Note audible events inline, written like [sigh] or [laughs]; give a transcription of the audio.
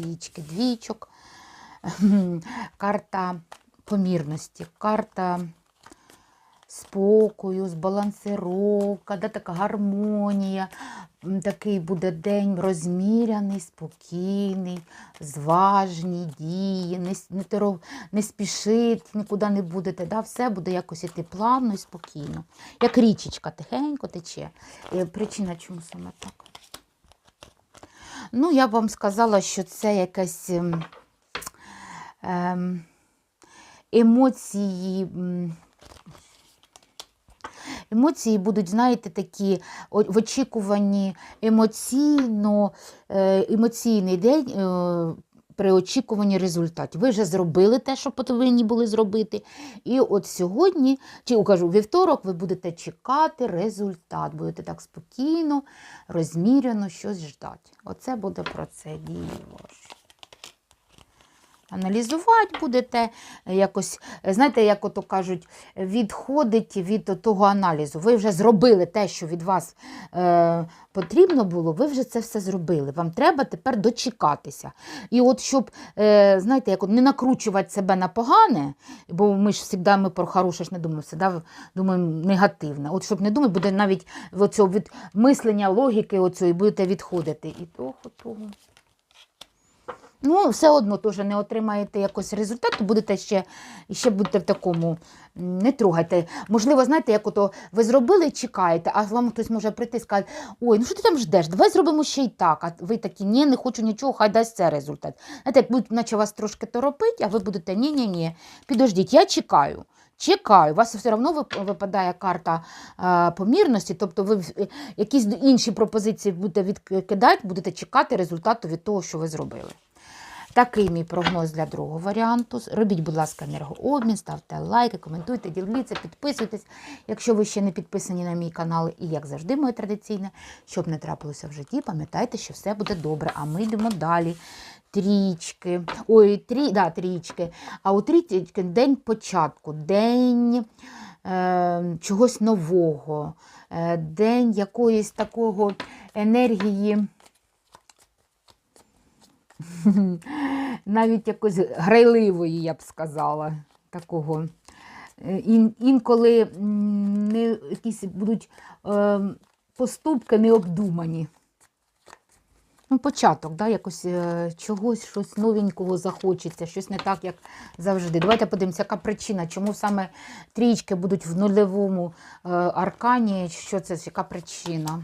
двічки, двічок, [laughs] карта помірності, карта спокою, збалансировка, да, така гармонія. Такий буде день розміряний, спокійний, зважні дії, не, не, теров- не спішить, нікуди не будете. Да? Все буде якось іти плавно і спокійно. Як річечка тихенько тече. Е, Причина чому саме так? Ну, я б вам сказала, що це якась ем, ем, емоції. Емоції будуть, знаєте, такі в очікуванні емоційно, е, емоційний день е, при очікуванні результатів. Ви вже зробили те, що повинні були зробити. І от сьогодні, чи кажу, вівторок, ви будете чекати результат. Будете так спокійно, розміряно щось ждати. Оце буде про це дії. Аналізувати будете якось, знаєте, як ото кажуть, відходить від того аналізу. Ви вже зробили те, що від вас е, потрібно було, ви вже це все зробили. Вам треба тепер дочекатися. І от щоб, е, знаєте, як от не накручувати себе на погане, бо ми ж завжди ми про хороше ж не думаємо, завжди думаємо негативне. От щоб не думати, буде навіть від мислення, логіки оцього, і будете відходити. І того, того. Ну, все одно теж не отримаєте якось результату, будете ще, ще будете в такому, не трогайте. Можливо, знаєте, як ото ви зробили, чекаєте, а вам хтось може прийти і сказати, ой, ну що ти там ждеш, давай зробимо ще й так. А ви такі, ні, не хочу нічого, хай дасть це результат. Знаєте, як будуть, наче вас трошки торопить, а ви будете ні-ні-ні, підождіть, я чекаю. Чекаю, у вас все одно випадає карта е, помірності, тобто ви якісь інші пропозиції будете відкидати, будете чекати результату від того, що ви зробили. Такий мій прогноз для другого варіанту. Робіть, будь ласка, енергообмін, ставте лайки, коментуйте, діліться, підписуйтесь, якщо ви ще не підписані на мій канал. І як завжди, моє традиційне, щоб не трапилося в житті, пам'ятайте, що все буде добре. А ми йдемо далі. Трічки. Ой, трі, да, трічки. А у трічки день початку, день е, чогось нового, е, день якоїсь такого енергії. [laughs] навіть якось грайливої, я б сказала, такого. Е, Ін, інколи не, якісь будуть е, поступки необдумані. Ну, початок, да, якось е, чогось, щось новенького захочеться, щось не так, як завжди. Давайте подивимося, яка причина, чому саме трічки будуть в нульовому е, аркані, що це, яка причина.